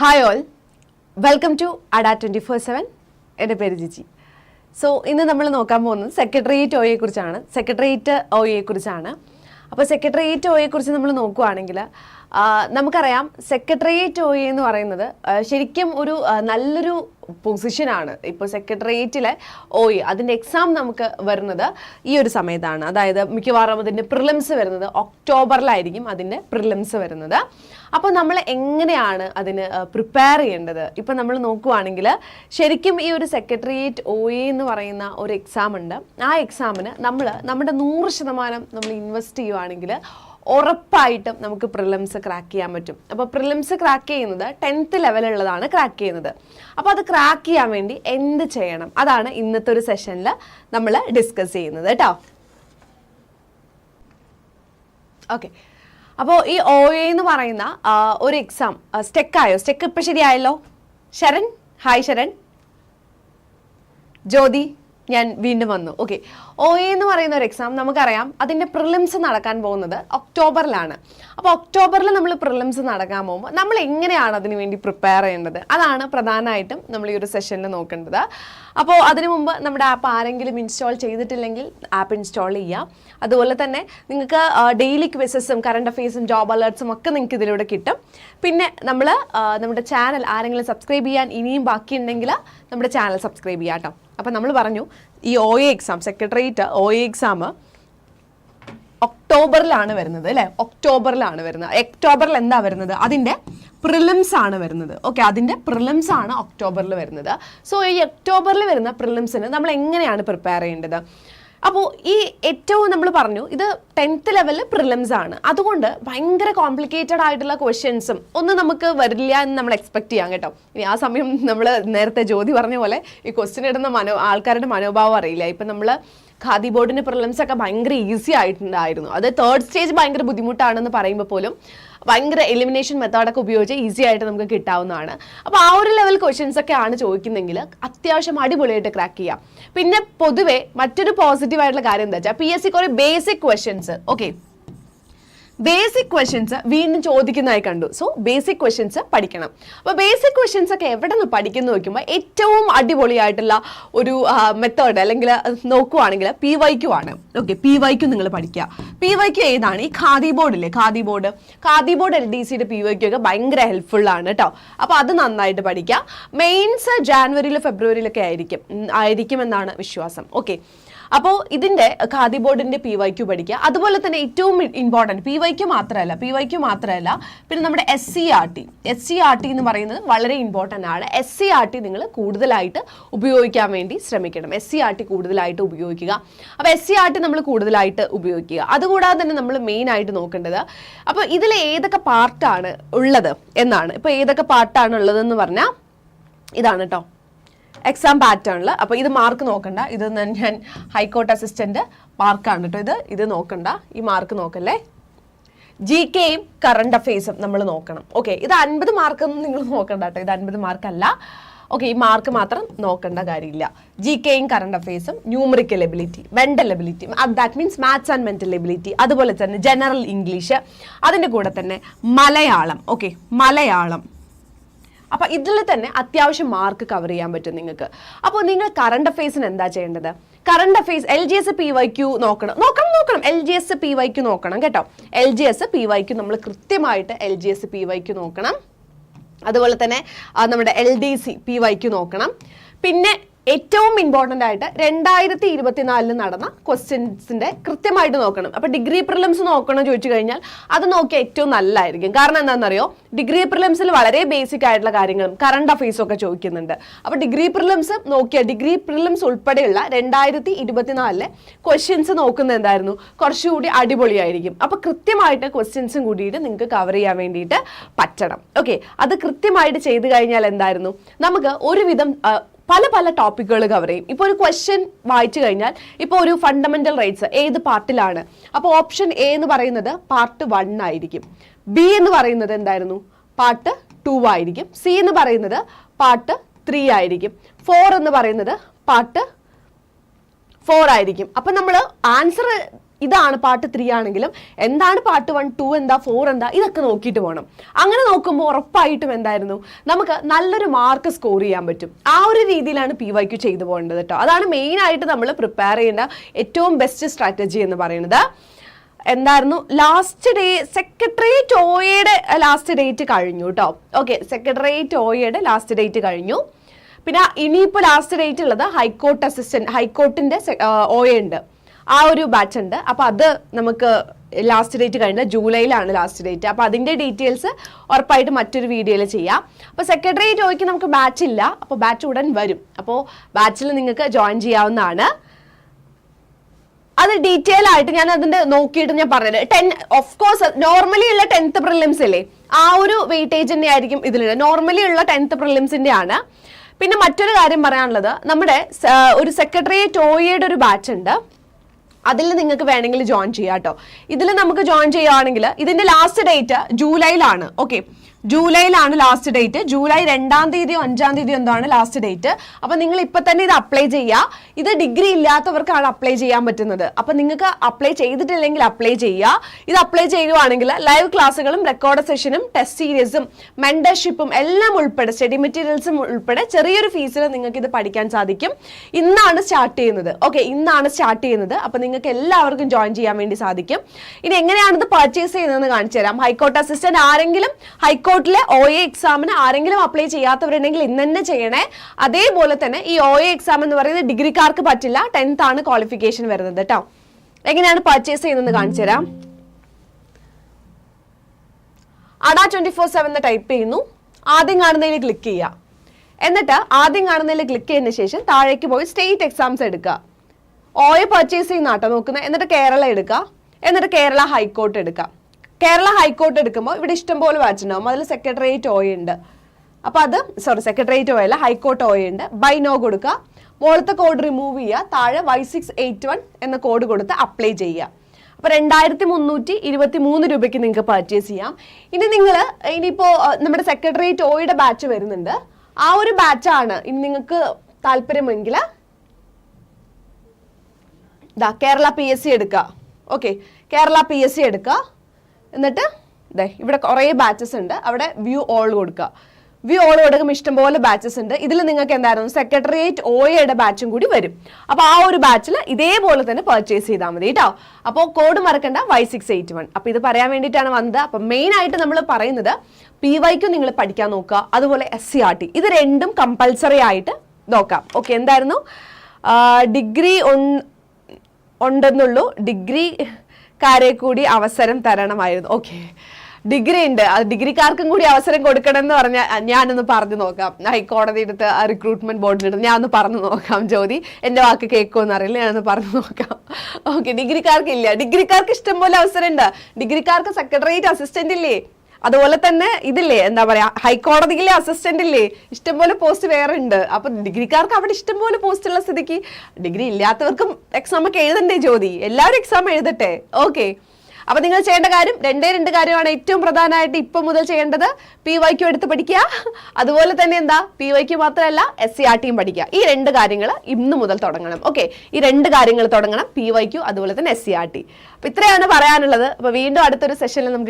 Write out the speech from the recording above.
Hi all welcome to Adda twenty four seven എന്റെ പേര് Jiji. So ഇന്ന് നമ്മൾ നോക്കാൻ പോകുന്നത് സെക്രട്ടേറിയറ്റ് ഒയെ കുറിച്ചാണ് സെക്രട്ടേറിയറ്റ് ഒയെ കുറിച്ചാണ് അപ്പോൾ സെക്രട്ടേറിയറ്റ് ഒയെ കുറിച്ച് നമ്മൾ നോക്കുകയാണെങ്കിൽ നമുക്കറിയാം സെക്രട്ടേറിയറ്റ് ഒയെ എന്ന് പറയുന്നത് ശരിക്കും ഒരു നല്ലൊരു പൊസിഷനാണ് ഇപ്പോൾ സെക്രട്ടേറിയറ്റിലെ ഒയ് അതിന്റെ എക്സാം നമുക്ക് വരുന്നത് ഈ ഒരു സമയത്താണ്. അതായത് മിക്കവാറും അതിന്റെ പ്രിലിംസ് വരുന്നത് ഒക്ടോബറിലായിരിക്കും അതിന്റെ പ്രിലിംസ് വരുന്നത്. അപ്പോൾ നമ്മൾ എങ്ങനെയാണ് അതിന് പ്രിപ്പയർ ചെയ്യേണ്ടത്? ഇപ്പം നമ്മൾ നോക്കുവാണെങ്കിൽ ശരിക്കും ഈ ഒരു സെക്രട്ടേറിയറ്റ് ഒ എ എന്ന് പറയുന്ന ഒരു എക്സാം ഉണ്ട്. ആ എക്സാമിന് നമ്മൾ നമ്മുടെ നൂറ് ശതമാനം നമ്മൾ ഇൻവെസ്റ്റ് ചെയ്യുവാണെങ്കിൽ ഉറപ്പായിട്ടും നമുക്ക് പ്രിലിംസ് ക്രാക്ക് ചെയ്യാൻ പറ്റും. അപ്പോൾ പ്രിലിംസ് ക്രാക്ക് ചെയ്യുന്നത് ടെൻത്ത് ലെവലുള്ളതാണ് ക്രാക്ക് ചെയ്യുന്നത്. അപ്പോൾ അത് ക്രാക്ക് ചെയ്യാൻ വേണ്ടി എന്ത് ചെയ്യണം? അതാണ് ഇന്നത്തെ ഒരു സെഷനിൽ നമ്മൾ ഡിസ്കസ് ചെയ്യുന്നത് കേട്ടോ. ഓക്കെ അപ്പോൾ ഈ ഒ എ എന്ന് പറയുന്ന ഒരു എക്സാം സ്റ്റെക്കായോ സ്റ്റെക്ക് ഇപ്പം ശരിയായല്ലോ? ശരൺ? ഹായ് ശരൺ. ജ്യോതി? ഞാൻ വീണ്ടും വന്നു. ഓക്കെ ഒ എ എന്ന് പറയുന്ന ഒരു എക്സാം നമുക്കറിയാം. അതിന്റെ പ്രിലിംസ് നടക്കാൻ പോകുന്നത് ഒക്ടോബറിലാണ്. അപ്പോൾ ഒക്ടോബറിൽ നമ്മൾ പ്രിലിംസ് നടക്കാൻ പോകുമ്പോൾ നമ്മൾ എങ്ങനെയാണ് അതിന് വേണ്ടി പ്രിപ്പയർ ചെയ്യേണ്ടത്? അതാണ് പ്രധാനമായിട്ടും നമ്മൾ ഈ ഒരു സെഷനിൽ നോക്കേണ്ടത്. അപ്പോൾ അതിനു മുമ്പ് നമ്മുടെ ആപ്പ് ആരെങ്കിലും ഇൻസ്റ്റാൾ ചെയ്തിട്ടില്ലെങ്കിൽ ആപ്പ് ഇൻസ്റ്റാൾ ചെയ്യുക അതുപോലെ തന്നെ നിങ്ങൾക്ക് ഡെയിലി ക്വിസസും കറണ്ട് അഫെയർസും ജോബ് അലേർട്സും ഒക്കെ നിങ്ങൾക്ക് ഇതിലൂടെ കിട്ടും. പിന്നെ നമ്മൾ നമ്മുടെ ചാനൽ ആരെങ്കിലും സബ്സ്ക്രൈബ് ചെയ്യാൻ ഇനിയും ബാക്കിയുണ്ടെങ്കിൽ നമ്മുടെ ചാനൽ സബ്സ്ക്രൈബ് ചെയ്യാം കേട്ടോ അപ്പം നമ്മൾ പറഞ്ഞു ഈ O A exam secretariat O A exam ഒക്ടോബറിലാണ് വരുന്നത് അല്ലേ? ഒക്ടോബറിലാണ് വരുന്നത്. ഒക്ടോബറിൽ എന്താ വരുന്നത്? അതിന്റെ പ്രിലിംസ് ആണ് വരുന്നത്. ഓക്കെ അതിന്റെ പ്രിലിംസ് ആണ് ഒക്ടോബറിൽ വരുന്നത്. സോ ഈ ഒക്ടോബറിൽ വരുന്ന പ്രിലിംസിന് നമ്മൾ എങ്ങനെയാണ് പ്രിപ്പയർ ചെയ്യേണ്ടത്? അപ്പോൾ ഈ ഏറ്റവും നമ്മൾ പറഞ്ഞു ഇത് ടെൻത്ത് ലെവലിൽ പ്രിലിംസ് ആണ്. അതുകൊണ്ട് ഭയങ്കര കോംപ്ലിക്കേറ്റഡ് ആയിട്ടുള്ള ക്വസ്റ്റ്യൻസും ഒന്നും നമുക്ക് വരില്ല എന്ന് നമ്മൾ എക്സ്പെക്ട് ചെയ്യാം കേട്ടോ. ഇനി ആ സമയം നമ്മൾ നേരത്തെ ജ്യോതി പറഞ്ഞ പോലെ ഈ ക്വസ്റ്റ്യൻ ഇടുന്ന മനോ ആൾക്കാരുടെ മനോഭാവം അറിയില്ല. ഇപ്പം നമ്മൾ ഖാദി ബോർഡിന്റെ പ്രിലിംസ് ഒക്കെ ഭയങ്കര ഈസി ആയിട്ടുണ്ടായിരുന്നു. അത് തേർഡ് സ്റ്റേജ് ഭയങ്കര ബുദ്ധിമുട്ടാണെന്ന് പറയുമ്പോൾ പോലും ഭയങ്കര എലിമിനേഷൻ മെത്തേഡൊക്കെ ഉപയോഗിച്ച് ഈസി ആയിട്ട് നമുക്ക് കിട്ടാവുന്നതാണ്. അപ്പോൾ ആ ഒരു ലെവൽ ക്വസ്റ്റ്യൻസ് ഒക്കെ ആണ് ചോദിക്കുന്നതെങ്കിൽ അത്യാവശ്യം അടിപൊളിയായിട്ട് ക്രാക്ക് ചെയ്യാം. പിന്നെ പൊതുവെ മറ്റൊരു പോസിറ്റീവ് ആയിട്ടുള്ള കാര്യം എന്താ വെച്ചാൽ പി എസ് സി കുറെ basic questions okay basic questions വീണ്ടും ചോദിക്കുന്നതായി കണ്ടു. സോ ബേസിക് ക്വസ്റ്റ്യൻസ് പഠിക്കണം. അപ്പോൾ ബേസിക് ക്വസ്റ്റ്യൻസ് ഒക്കെ എവിടെ നിന്ന് പഠിക്കുന്നു നോക്കുമ്പോൾ ഏറ്റവും അടിപൊളിയായിട്ടുള്ള ഒരു മെത്തേഡ് അല്ലെങ്കിൽ നോക്കുവാണെങ്കിൽ പി വൈക്യു ആണ്. ഓക്കെ പി വൈക്യു നിങ്ങൾ പഠിക്കുക. പി വൈക്യു ഏതാണ്? ഈ Khadi ബോർഡില്ലേ Khadi board Khadi board L D സിയുടെ പി വൈക്യു ഒക്കെ ഭയങ്കര ഹെൽപ്ഫുൾ ആണ് കേട്ടോ അപ്പോൾ അത് നന്നായിട്ട് പഠിക്കുക. മെയിൻസ് ജാനുവരിയിലും ഫെബ്രുവരിയിലൊക്കെ ആയിരിക്കും. ആയിരിക്കും എന്നാണ് വിശ്വാസം. ഓക്കെ അപ്പോൾ ഇതിന്റെ ഖാദി ബോർഡിന്റെ പി വൈ ക്യു പഠിക്കുക. അതുപോലെ തന്നെ ഏറ്റവും ഇമ്പോർട്ടന്റ് പി വൈ ക്യു മാത്രമല്ല പി വൈ ക്യു മാത്രമല്ല പിന്നെ നമ്മുടെ S C R T S C R T എന്ന് പറയുന്നത് വളരെ ഇമ്പോർട്ടന്റ് ആണ്. എസ് സി ആർ ടി നിങ്ങൾ കൂടുതലായിട്ട് ഉപയോഗിക്കാൻ വേണ്ടി ശ്രമിക്കണം. എസ് സി ആർ ടി കൂടുതലായിട്ട് ഉപയോഗിക്കുക. അപ്പോൾ എസ് സി ആർ ടി നമ്മൾ കൂടുതലായിട്ട് ഉപയോഗിക്കുക. അതുകൂടാതെ തന്നെ നമ്മൾ മെയിൻ ആയിട്ട് നോക്കേണ്ടത് അപ്പോൾ ഇതിൽ ഏതൊക്കെ പാർട്ടാണ് ഉള്ളത് എന്നാണ്. ഇപ്പോൾ ഏതൊക്കെ പാർട്ടാണ് ഉള്ളതെന്ന് പറഞ്ഞാൽ ഇതാണ് കേട്ടോ എക്സാം പാറ്റേണിൽ അപ്പോൾ ഇത് മാർക്ക് നോക്കണ്ട. ഇത് ഞാൻ- ഹൈക്കോർട്ട് അസിസ്റ്റന്റ് മാർക്കാണ് കേട്ടോ ഇത്. ഇത് നോക്കണ്ട. ഈ മാർക്ക് നോക്കല്ലേ? ജി കെയും കറണ്ട് അഫെയർസും നമ്മൾ നോക്കണം. ഓക്കെ ഇത് അൻപത് മാർക്കൊന്നും നിങ്ങൾ നോക്കണ്ട കേട്ടോ ഇത് അൻപത് മാർക്കല്ല ഓക്കെ ഈ മാർക്ക് മാത്രം നോക്കേണ്ട കാര്യമില്ല. ജി കെയും current അഫെയർസും numerical ability mental ability that means maths and mental ability അതുപോലെ തന്നെ ജനറൽ ഇംഗ്ലീഷ് അതിന്റെ കൂടെ തന്നെ മലയാളം. ഓക്കെ മലയാളം. അപ്പൊ ഇതിൽ തന്നെ അത്യാവശ്യം മാർക്ക് കവർ ചെയ്യാൻ പറ്റും നിങ്ങൾക്ക്. അപ്പോൾ നിങ്ങൾ കറണ്ട് അഫേഴ്സിന് എന്താ ചെയ്യേണ്ടത്? Current affairs L G S P Y Q നോക്കണം. നോക്കണം നോക്കണം. L G S P Y Q നോക്കണം കേട്ടോ. L G S P Y Q നമ്മൾ കൃത്യമായിട്ട് L G S P Y Q നോക്കണം. അതുപോലെ തന്നെ നമ്മുടെ L D C P Y Q നോക്കണം. പിന്നെ ഏറ്റവും ഇമ്പോർട്ടന്റ് ആയിട്ട് രണ്ടായിരത്തി ഇരുപത്തിനാലിൽ നടന്ന ക്വസ്റ്റ്യൻസിന്റെ കൃത്യമായിട്ട് നോക്കണം. അപ്പോൾ ഡിഗ്രി പ്രിലിംസ് നോക്കണം ചോദിച്ചു കഴിഞ്ഞാൽ അത് നോക്കിയാൽ ഏറ്റവും നല്ലതായിരിക്കും കാരണം എന്താണെന്നറിയോ? ഡിഗ്രി പ്രിലിംസിൽ വളരെ ബേസിക് ആയിട്ടുള്ള കാര്യങ്ങളും കറണ്ട് അഫയേഴ്സും ഒക്കെ ചോദിക്കുന്നുണ്ട്. അപ്പോൾ ഡിഗ്രി പ്രിലിംസ് നോക്കിയ ഡിഗ്രി പ്രിലിംസ് ഉൾപ്പെടെയുള്ള രണ്ടായിരത്തി ഇരുപത്തിനാലിലെ ക്വസ്റ്റ്യൻസ് നോക്കുന്നത് എന്തായിരുന്നു? കുറച്ചുകൂടി അടിപൊളിയായിരിക്കും. അപ്പോൾ കൃത്യമായിട്ട് ക്വസ്റ്റ്യൻസും കൂടിയിട്ട് നിങ്ങൾക്ക് കവർ ചെയ്യാൻ വേണ്ടിയിട്ട് പറ്റണം. ഓക്കെ അത് കൃത്യമായിട്ട് ചെയ്തു കഴിഞ്ഞാൽ എന്തായിരുന്നു? നമുക്ക് ഒരുവിധം പല പല ടോപ്പിക്കുകൾ കവർ ചെയ്യും. ഇപ്പോൾ ഒരു ക്വസ്റ്റ്യൻ വായിച്ചു കഴിഞ്ഞാൽ ഇപ്പോൾ ഒരു ഫണ്ടമെന്റൽ റൈറ്റ്സ് ഏത് പാർട്ടിലാണ്? അപ്പോൾ ഓപ്ഷൻ എ എന്ന് പറയുന്നത് പാർട്ട് വൺ ആയിരിക്കും. ബി എന്ന് പറയുന്നത് എന്തായിരുന്നു? പാർട്ട് ടു ആയിരിക്കും. സി എന്ന് പറയുന്നത് പാർട്ട് ത്രീ ആയിരിക്കും. ഫോർ എന്ന് പറയുന്നത് പാർട്ട് ഫോർ ആയിരിക്കും. അപ്പം നമ്മൾ ആൻസർ ഇതാണ് പാർട്ട് ത്രീ ആണെങ്കിലും എന്താണ് പാർട്ട് വൺ ടു എന്താ ഫോർ എന്താ ഇതൊക്കെ നോക്കിയിട്ട് പോകണം അങ്ങനെ നോക്കുമ്പോൾ ഉറപ്പായിട്ടും എന്തായിരുന്നു? നമുക്ക് നല്ലൊരു മാർക്ക് സ്കോർ ചെയ്യാൻ പറ്റും. ആ ഒരു രീതിയിലാണ് പി വൈക്ക് ചെയ്തു പോകേണ്ടത് കേട്ടോ അതാണ് മെയിനായിട്ട് നമ്മൾ പ്രിപ്പയർ ചെയ്യേണ്ട ഏറ്റവും ബെസ്റ്റ് സ്ട്രാറ്റജി എന്ന് പറയുന്നത്. എന്തായിരുന്നു? ലാസ്റ്റ് ഡേ സെക്രട്ടേറിയറ്റ് ഓയുടെ ലാസ്റ്റ് ഡേറ്റ് കഴിഞ്ഞു കേട്ടോ ഓക്കെ സെക്രട്ടേറിയറ്റ് ഓയുടെ ലാസ്റ്റ് ഡേറ്റ് കഴിഞ്ഞു. പിന്നെ ഇനിയിപ്പോൾ ലാസ്റ്റ് ഡേറ്റ് ഉള്ളത് ഹൈക്കോർട്ട് അസിസ്റ്റന്റ് ഹൈക്കോർട്ടിന്റെ ഓയ ഉണ്ട് ആ ഒരു ബാച്ച് ഉണ്ട്. അപ്പോൾ അത് നമുക്ക് ലാസ്റ്റ് ഡേറ്റ് കഴിഞ്ഞ ജൂലൈയിലാണ് ലാസ്റ്റ് ഡേറ്റ് അപ്പോൾ അതിന്റെ ഡീറ്റെയിൽസ് ഉറപ്പായിട്ട് മറ്റൊരു വീഡിയോയിൽ ചെയ്യാം. അപ്പോൾ സെക്രട്ടറി ഓയ്ക്ക് നമുക്ക് ബാച്ച് ഇല്ല. അപ്പോൾ ബാച്ച് ഉടൻ വരും. അപ്പോൾ ബാച്ചിൽ നിങ്ങൾക്ക് ജോയിൻ ചെയ്യാവുന്നതാണ്. അത് ഡീറ്റെയിൽ ആയിട്ട് ഞാൻ അതിന്റെ നോക്കിയിട്ട് ഞാൻ പറഞ്ഞത് ടെൻ ഓഫ് കോഴ്സ് നോർമലി ഉള്ള ടെൻത്ത് പ്രിലിംസ് അല്ലേ ആ ഒരു വെയിറ്റേജ് തന്നെ ആയിരിക്കും ഇതിലുള്ള നോർമലി ഉള്ള ടെൻത്ത് പ്രിലിംസിന്റെ ആണ്. പിന്നെ മറ്റൊരു കാര്യം പറയാനുള്ളത്. നമ്മുടെ ഒരു സെക്രട്ടറി ഓയുടെ ഒരു ബാച്ച് ഉണ്ട്. അതിൽ നിങ്ങൾക്ക് വേണമെങ്കിൽ ജോയിൻ ചെയ്യാം കേട്ടോ. ഇതിൽ നമുക്ക് ജോയിൻ ചെയ്യുകയാണെങ്കിൽ ഇതിന്റെ ലാസ്റ്റ് ഡേറ്റ് ജൂലൈയിലാണ്. ഓക്കെ ജൂലൈയിലാണ് ലാസ്റ്റ് ഡേറ്റ് ജൂലൈ രണ്ടാം തീയതിയോ അഞ്ചാം തീയതിയോ എന്താണ് ലാസ്റ്റ് ഡേറ്റ് അപ്പം നിങ്ങൾ ഇപ്പം തന്നെ ഇത് അപ്ലൈ ചെയ്യുക ഇത് ഡിഗ്രി ഇല്ലാത്തവർക്കാണ് അപ്ലൈ ചെയ്യാൻ പറ്റുന്നത്. അപ്പം നിങ്ങൾക്ക് അപ്ലൈ ചെയ്തിട്ടില്ലെങ്കിൽ അപ്ലൈ ചെയ്യുക ഇത് അപ്ലൈ ചെയ്യുവാണെങ്കിൽ ലൈവ് ക്ലാസ്സുകളും റെക്കോർഡ് സെഷനും ടെസ്റ്റ് സീരീസും മെൻഡർഷിപ്പും എല്ലാം ഉൾപ്പെടെ സ്റ്റഡി മെറ്റീരിയൽസും ഉൾപ്പെടെ ചെറിയൊരു ഫീസിൽ നിങ്ങൾക്ക് ഇത് പഠിക്കാൻ സാധിക്കും. ഇന്നാണ് സ്റ്റാർട്ട് ചെയ്യുന്നത്. ഓക്കെ ഇന്നാണ് സ്റ്റാർട്ട് ചെയ്യുന്നത്. അപ്പൊ നിങ്ങൾക്ക് എല്ലാവർക്കും ജോയിൻ ചെയ്യാൻ വേണ്ടി സാധിക്കും. ഇനി എങ്ങനെയാണ് ഇത് പർച്ചേസ് ചെയ്യുന്നതെന്ന് കാണിച്ചു തരാം. ഹൈക്കോർട്ട് അസിസ്റ്റന്റ് ആരെങ്കിലും ഹൈക്കോർട്ടിലെ ഒ എ എക്സാമിന് ആരെങ്കിലും അപ്ലൈ ചെയ്യാത്തവരുണ്ടെങ്കിൽ ഇന്ന് തന്നെ ചെയ്യണേ. അതേപോലെ തന്നെ ഈ ഒ എ എക്സാം എന്ന് പറയുന്നത് ഡിഗ്രിക്കാർക്ക് പറ്റില്ല. ടെൻത്ത് ആണ് ക്വാളിഫിക്കേഷൻ വരുന്നത് കേട്ടോ എങ്ങനെയാണ് പർച്ചേസ് ചെയ്യുന്നതെന്ന് കാണിച്ചു തരാം. അടാ ട്വന്റി ഫോർ സെവൻ ടൈപ്പ് ചെയ്യുന്നു. ആദ്യം കാണുന്നതിൽ ക്ലിക്ക് ചെയ്യുക. എന്നിട്ട് ആദ്യം കാണുന്നതിൽ ക്ലിക്ക് ചെയ്തതിന് ശേഷം താഴേക്ക് പോയി സ്റ്റേറ്റ് എക്സാംസ് എടുക്കുക. ഓയ പർച്ചേസ് ചെയ്യുന്ന നോക്കുന്നത് എന്നിട്ട് കേരള എടുക്കുക എന്നിട്ട് കേരള ഹൈക്കോർട്ട് എടുക്കുക കേരള ഹൈക്കോർട്ട് എടുക്കുമ്പോൾ ഇവിടെ ഇഷ്ടംപോലെ വാച്ച് ഉണ്ടാവും. അതിൽ സെക്രട്ടേറിയറ്റ് ഓയിൽ ഉണ്ട്. അപ്പോൾ അത് സോറി സെക്രട്ടേറിയറ്റ് ഓയിൽ ഹൈക്കോർട്ട് ഓയിൽ ഉണ്ട്. ബൈ നോ കൊടുക്കുക. മുകളത്തെ കോഡ് റിമൂവ് ചെയ്യുക. താഴെ വൈ സിക്സ് എയ്റ്റ് വൺ എന്ന കോഡ് കൊടുത്ത് അപ്ലൈ ചെയ്യുക. അപ്പോൾ രണ്ടായിരത്തി മുന്നൂറ്റി ഇരുപത്തി മൂന്ന് രൂപയ്ക്ക് നിങ്ങൾക്ക് പർച്ചേസ് ചെയ്യാം. ഇനി നിങ്ങൾ ഇനിയിപ്പോൾ നമ്മുടെ സെക്രട്ടേറിയറ്റ് ഓയുടെ ബാച്ച് വരുന്നുണ്ട്. ആ ഒരു ബാച്ചാണ് ഇനി നിങ്ങൾക്ക് താല്പര്യമെങ്കിൽ ഇതാ കേരള പി എസ് സി എടുക്കുക okay Kerala P S C എടുക്കുക എന്നിട്ട് ഇതേ ഇവിടെ കുറേ ബാച്ചസ് ഉണ്ട്. അവിടെ വ്യൂ ഓൾ കൊടുക്കുക വ്യൂ ഓൾ കൊടുക്കുമ്പോൾ ഇഷ്ടംപോലെ ബാച്ചസ് ഉണ്ട്. ഇതിൽ നിങ്ങൾക്ക് എന്തായിരുന്നു? സെക്രട്ടേറിയറ്റ് എയുടെ ബാച്ചും കൂടി വരും. അപ്പോൾ ആ ഒരു ബാച്ചിൽ ഇതേപോലെ തന്നെ പർച്ചേസ് ചെയ്താൽ മതി കേട്ടോ അപ്പോൾ കോഡ് മറക്കണ്ട വൈ സിക്സ് എയ്റ്റ് വൺ അപ്പോൾ ഇത് പറയാൻ വേണ്ടിയിട്ടാണ് വന്നത്. അപ്പോൾ മെയിൻ ആയിട്ട് നമ്മൾ പറയുന്നത് പി വൈക്കും നിങ്ങൾ പഠിക്കാൻ നോക്കുക അതുപോലെ എസ് സി ആർ ടി ഇത് രണ്ടും കമ്പൽസറി ആയിട്ട് നോക്കാം. ഓക്കെ എന്തായിരുന്നു? ഡിഗ്രി ഉണ്ടെന്നുള്ളൂ. ഡിഗ്രിക്കാരെ കൂടി അവസരം തരണമായിരുന്നു. ഓക്കെ. ഡിഗ്രി ഉണ്ട്. ഡിഗ്രിക്കാർക്കും കൂടി അവസരം കൊടുക്കണം എന്ന് പറഞ്ഞാൽ ഞാനൊന്ന് പറഞ്ഞു നോക്കാം. ഹൈക്കോടതി എടുത്ത് റിക്രൂട്ട്മെന്റ് ബോർഡിൽ എടുത്ത് ഞാനൊന്ന് പറഞ്ഞു നോക്കാം ജ്യോതി. എന്റെ വാക്ക് കേൾക്കുമെന്ന് അറിയില്ല. ഞാനൊന്ന് പറഞ്ഞു നോക്കാം. ഓക്കെ. ഡിഗ്രിക്കാർക്ക് ഇല്ല ഡിഗ്രിക്കാർക്ക് ഇഷ്ടംപോലെ അവസരം ഉണ്ട് ഡിഗ്രിക്കാർക്ക് സെക്രട്ടേറിയറ്റ് അസിസ്റ്റന്റ് ഇല്ലേ? അതുപോലെ തന്നെ ഇതില്ലേ എന്താ പറയാ ഹൈക്കോടതിയിലെ അസിസ്റ്റന്റ് ഇല്ലേ ഇഷ്ടംപോലെ പോസ്റ്റ് വേറെ ഉണ്ട്. അപ്പൊ ഡിഗ്രിക്കാർക്ക് അവിടെ ഇഷ്ടംപോലെ പോസ്റ്റ് ഉള്ള സ്ഥിതിക്ക് ഡിഗ്രി ഇല്ലാത്തവർക്കും എക്സാം ഒക്കെ എഴുതണ്ടേ ജ്യോതി? എല്ലാവരും എക്സാം എഴുതട്ടെ? ഓക്കെ അപ്പൊ നിങ്ങൾ ചെയ്യേണ്ട കാര്യം രണ്ടേ രണ്ട് കാര്യമാണ് ഏറ്റവും പ്രധാനമായിട്ട് ഇപ്പം മുതൽ ചെയ്യേണ്ടത്. പി വൈക്കും എടുത്ത് പഠിക്കുക. അതുപോലെ തന്നെ എന്താ? പി വൈക്ക് മാത്രമല്ല എസ് സി ആർ ടിയും പഠിക്കുക. ഈ രണ്ട് കാര്യങ്ങൾ ഇന്ന് മുതൽ തുടങ്ങണം. ഓക്കെ ഈ രണ്ട് കാര്യങ്ങൾ തുടങ്ങണം പി വൈക്കും അതുപോലെ തന്നെ എസ് സി ആർ ടി അപ്പൊ ഇത്രയാണ് പറയാനുള്ളത്. അപ്പൊ വീണ്ടും അടുത്തൊരു സെഷനിൽ നമുക്ക്